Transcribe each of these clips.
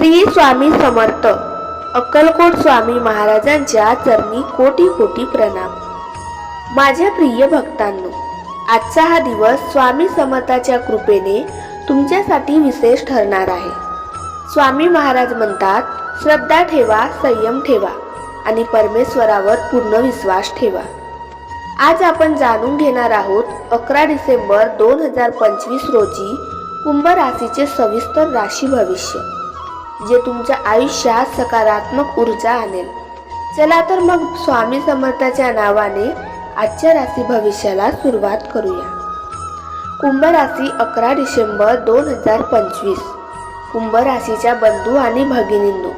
श्री स्वामी समर्थ अक्कलकोट स्वामी महाराजांच्या चरणी कोटी कोटी प्रणाम. माझ्या प्रिय भक्तांनो आजचा हा दिवस स्वामी समर्थाच्या कृपेने तुमच्यासाठी विशेष ठरणार आहे. स्वामी महाराज म्हणतात श्रद्धा ठेवा संयम ठेवा आणि परमेश्वरावर पूर्ण विश्वास ठेवा. आज आपण जाणून घेणार आहोत अकरा डिसेंबर दोन हजार पंचवीस रोजी कुंभ राशीचे सविस्तर राशी भविष्य. जे तुमच्या आयुष्यात सकारात्मक ऊर्जा आणेल. चला तर मग स्वामी समर्थाच्या नावाने आजच्या राशी भविष्याला सुरुवात करूया. कुंभ राशी अकरा डिसेंबर दोन हजार पंचवीस. कुंभ राशीच्या बंधू आणि भगिनींनो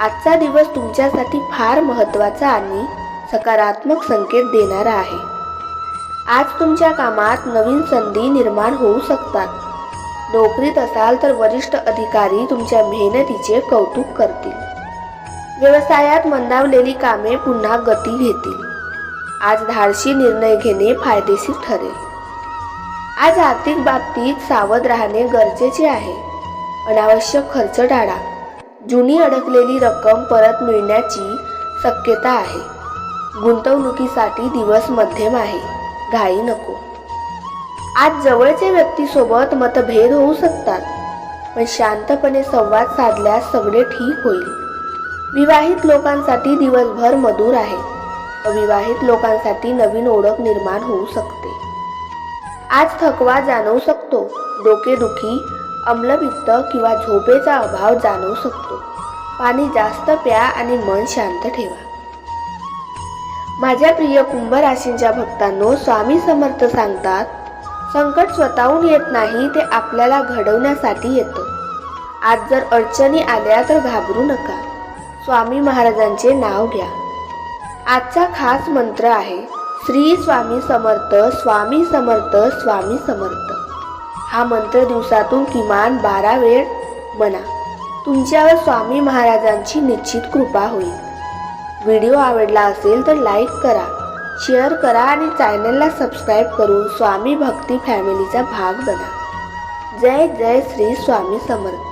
आजचा दिवस तुमच्यासाठी फार महत्त्वाचा आणि सकारात्मक संकेत देणारा आहे. आज तुमच्या कामात नवीन संधी निर्माण होऊ शकतात. नोकरीत असाल तर वरिष्ठ अधिकारी तुमच्या मेहनतीचे कौतुक करतील. व्यवसायात मंदावलेली कामे पुन्हा गती घेतील. आज धाडशी निर्णय घेणे फायदेशीर ठरेल. आज आर्थिक बाबतीत सावध राहणे गरजेचे आहे. अनावश्यक खर्च टाळा. जुनी अडकलेली रक्कम परत मिळण्याची शक्यता आहे. गुंतवणुकीसाठी दिवस मध्यम आहे. घाई नको. आज जवळच्या व्यक्तीसोबत मतभेद होऊ शकतात पण शांतपणे संवाद साधल्यास सगळे ठीक होईल. विवाहित लोकांसाठी दिवसभर मधुर आहे. अविवाहित लोकांसाठी नवीन ओळख निर्माण होऊ शकते. आज थकवा जाणवू शकतो डोकेदुखी अम्लपित्त किंवा झोपेचा अभाव जाणवू शकतो. पाणी जास्त प्या आणि मन शांत ठेवा. माझ्या प्रिय कुंभ राशींच्या भक्तांनो स्वामी समर्थ सांगतात संकट स्वतःहून येत नाही ते आपल्याला घडवण्यासाठी येतं. आज जर अडचणी आल्या तर घाबरू नका. स्वामी महाराजांचे नाव घ्या. आजचा खास मंत्र आहे श्री स्वामी समर्थ स्वामी समर्थ स्वामी समर्थ. हा मंत्र दिवसातून किमान बारा वेळ म्हणा. तुमच्यावर स्वामी महाराजांची निश्चित कृपा होईल. व्हिडिओ आवडला असेल तर लाईक करा. शेअर करा आणि चॅनलला सबस्क्राईब करून स्वामी भक्ती फॅमिलीचा भाग बना. जय जय श्री स्वामी समर्थ.